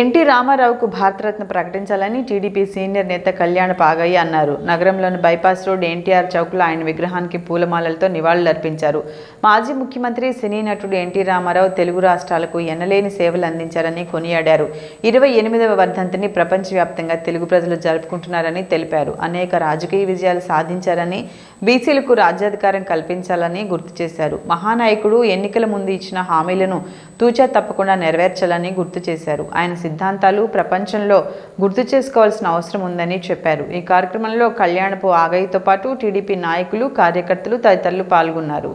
NT రామారావుకు Bharat Ratna ప్రకటించాలని TDP senior నేత కళ్యాణ పాగయ్య అన్నారు. నగరంలోని బైపాస్ రోడ్ ఎన్టీఆర్ చౌక్లో ఆయన విగ్రహానికి పూలమాలలతో నివాళులర్పించారు. మాజీ ముఖ్యమంత్రి సినీ నటుడు ఎన్టీ రామారావు తెలుగు రాష్ట్రాలకు ఎనలేని సేవలు అందించారని కొనియాడారు. ఇరవై ఎనిమిదవ వర్ధంతిని ప్రపంచవ్యాప్తంగా తెలుగు ప్రజలు జరుపుకుంటున్నారని తెలిపారు. అనేక రాజకీయ విజయాలు సాధించారని బీసీలకు రాజ్యాధికారం కల్పించాలని గుర్తు చేశారు. మహానాయకుడు ఎన్నికల ముందు ఇచ్చిన హామీలను తూచా తప్పకుండా నెరవేర్చాలని గుర్తు చేశారు. ఆయన సిద్ధాంతాలు ప్రపంచంలో గుర్తు చేసుకోవాల్సిన అవసరం ఉందని చెప్పారు. ఈ కార్యక్రమంలో కళ్యాణపు ఆగయ్యతో పాటు టీడీపీ నాయకులు కార్యకర్తలు తదితరులు పాల్గొన్నారు.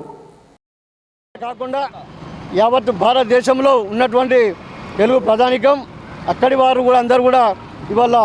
కాకుండా యావత్ భారతదేశంలో ఉన్నటువంటి తెలుగు ప్రధానికం అక్కడి వారు కూడా అందరూ కూడా ఇవాళ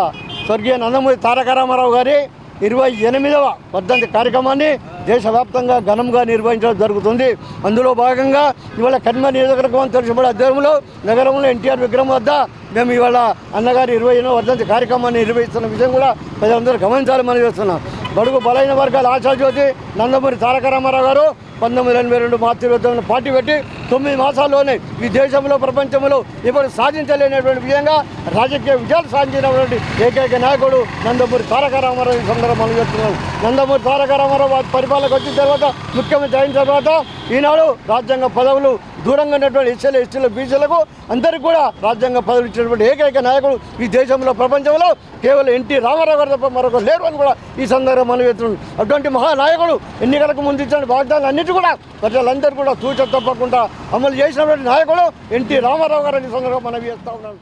స్వర్గీయ నందమూరి తారక రామారావు గారి ఇరవై ఎనిమిదవ వర్ధంతి కార్యక్రమాన్ని దేశవ్యాప్తంగా ఘనంగా నిర్వహించడం జరుగుతుంది. అందులో భాగంగా ఇవాళ కన్మ నియోజకవర్గం తెలిసిబడే అధ్వర్యంలో నగరంలో ఎన్టీఆర్ విగ్రహం వద్ద మేము ఇవాళ అన్నగారి ఇరవై ఎనిమిదవ వర్ధంతి కార్యక్రమాన్ని నిర్వహిస్తున్న విషయం కూడా ప్రజలందరూ గమనించాలని మనం చేస్తున్నాం. బడుగు బలైన వర్గాల ఆశాజ్యోతి నందమూరి తారక రామారావు గారు పంతొమ్మిది ఎనభై రెండు మార్చి ఇరవై పార్టీ పెట్టి తొమ్మిది మాసాల్లోనే ఈ దేశంలో ప్రపంచంలో ఇప్పుడు సాధించలేనటువంటి విధంగా రాజకీయ విజయాలు సాధించినటువంటి ఏకైక నాయకుడు నందమూరి తారక రామారావు ఈ సందర్భంగా చెప్తున్నాం. నందమూరి తారక రామారావు పరిపాలనకు వచ్చిన తర్వాత ముఖ్యమంత్రి అయిన తర్వాత ఈనాడు రాజ్యాంగ పదవులు దూరంగా ఉన్నటువంటి ఎస్సీలు ఎస్టీలు బీసీలకు అందరికీ కూడా రాజ్యాంగ పదవులు ఇచ్చినటువంటి ఏకైక నాయకుడు ఈ దేశంలో ప్రపంచంలో కేవలం ఎన్టీ రామారావు గారు తప్ప మరొక లేరు అని కూడా ఈ సందర్భంగా మనం చెప్తున్నాం. అటువంటి మహానాయకుడు ఎన్నికలకు ముందు ఇచ్చిన వాగ్దానాలు అన్నిటి కూడా ప్రజలందరూ కూడా సూచన తప్పకుండా అమలు చేసినటువంటి నాయకుడు ఎన్టీ రామారావు గారు సందర్భంగా మనవి చేస్తా ఉన్నాను.